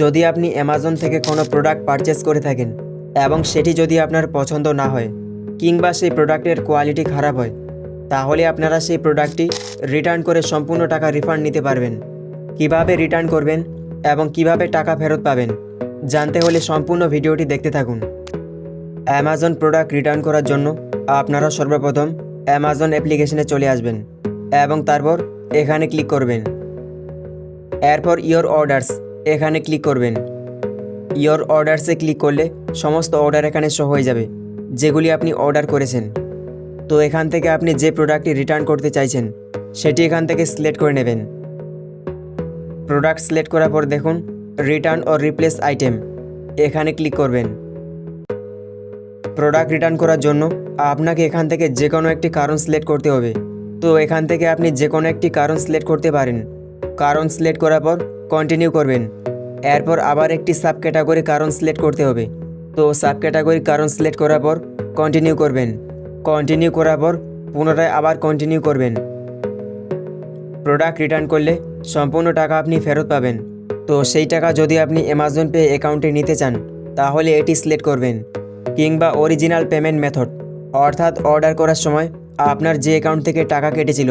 যদি আপনি অ্যামাজন থেকে কোনো প্রোডাক্ট পারচেস করে থাকেন এবং সেটি যদি আপনার পছন্দ না হয়, কিংবা সেই প্রোডাক্টের কোয়ালিটি খারাপ হয়, তাহলে আপনারা সেই প্রোডাক্টটি রিটার্ন করে সম্পূর্ণ টাকা রিফান্ড নিতে পারবেন। কীভাবে রিটার্ন করবেন এবং কীভাবে টাকা ফেরত পাবেন, জানতে হলে সম্পূর্ণ ভিডিওটি দেখতে থাকুন। অ্যামাজন প্রোডাক্ট রিটার্ন করার জন্য আপনারা সর্বপ্রথম অ্যামাজন অ্যাপ্লিকেশনে চলে আসবেন এবং তারপর এখানে ক্লিক করবেন। এরপর ইয়োর অর্ডারস এখানে ক্লিক করবেন। ইয়োর অর্ডারসে ক্লিক করলে সমস্ত অর্ডার এখানে শো হয়ে যাবে, যেগুলি আপনি অর্ডার করেছেন। তো এখান থেকে আপনি যে প্রোডাক্টটি রিটার্ন করতে চাইছেন, সেটি এখান থেকে সিলেক্ট করে নেবেন। প্রোডাক্ট সিলেক্ট করার পর দেখুন রিটার্ন ও রিপ্লেস আইটেম এখানে ক্লিক করবেন। প্রোডাক্ট রিটার্ন করার জন্য আপনাকে এখান থেকে যে কোনো একটি কারণ সিলেক্ট করতে হবে। তো এখান থেকে আপনি যে কোনো একটি কারণ সিলেক্ট করতে পারেন। কারণ সিলেক্ট করার পর কন্টিনিউ করবেন। এরপর আবার একটি সাব ক্যাটাগরি কারণ সিলেক্ট করতে হবে। তো সাব ক্যাটাগরি কারণ সিলেক্ট করার পর কন্টিনিউ করবেন। কন্টিনিউ করার পর পুনরায় আবার কন্টিনিউ করবেন। প্রোডাক্ট রিটার্ন করলে সম্পূর্ণ টাকা আপনি ফেরত পাবেন। তো সেই টাকা যদি আপনি অ্যামাজন পে অ্যাকাউন্টে নিতে চান, তাহলে এটি সিলেক্ট করবেন। কিংবা অরিজিনাল পেমেন্ট মেথড অর্থাৎ অর্ডার করার সময় আপনার যে অ্যাকাউন্ট থেকে টাকা কেটেছিল,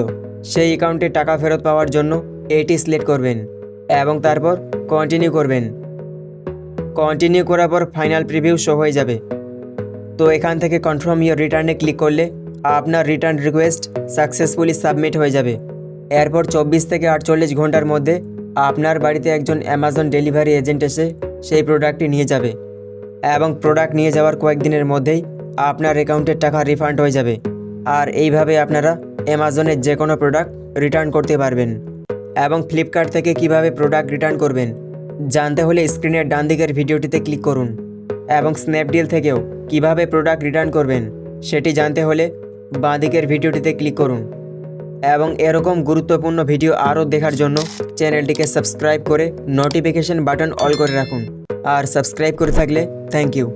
সেই অ্যাকাউন্টে টাকা ফেরত পাওয়ার জন্য এটি সিলেক্ট করবেন এবং তারপর কন্টিনিউ করবেন। কন্টিনিউ করার পর ফাইনাল প্রিভিউ শো হয়ে যাবে। তো এখান থেকে কনফার্ম ইয়োর রিটার্নে ক্লিক করলে আপনার রিটার্ন রিকোয়েস্ট সাকসেসফুলি সাবমিট হয়ে যাবে। এরপর চব্বিশ থেকে আটচল্লিশ ঘণ্টার মধ্যে আপনার বাড়িতে একজন অ্যামাজন ডেলিভারি এজেন্ট এসে সেই প্রোডাক্টটি নিয়ে যাবে এবং প্রোডাক্ট নিয়ে যাওয়ার কয়েকদিনের মধ্যেই আপনার অ্যাকাউন্টের টাকা রিফান্ড হয়ে যাবে। আর এইভাবে আপনারা অ্যামাজনের যে কোনো প্রোডাক্ট রিটার্ন করতে পারবেন। এবং ফ্লিপকার্ট থেকে কীভাবে প্রোডাক্ট রিটার্ন করবেন, জানতে হলে স্ক্রিনের ডান দিকের ভিডিওটিতে ক্লিক করুন এবং স্ন্যাপডিল থেকেও কীভাবে প্রোডাক্ট রিটার্ন করবেন, সেটি জানতে হলে বাঁ দিকের ভিডিওটিতে ক্লিক করুন এবং এরকম গুরুত্বপূর্ণ ভিডিও আরও দেখার জন্য চ্যানেলটিকে সাবস্ক্রাইব করে নোটিফিকেশন বাটন অল করে রাখুন। আর সাবস্ক্রাইব করে থাকলে থ্যাংক ইউ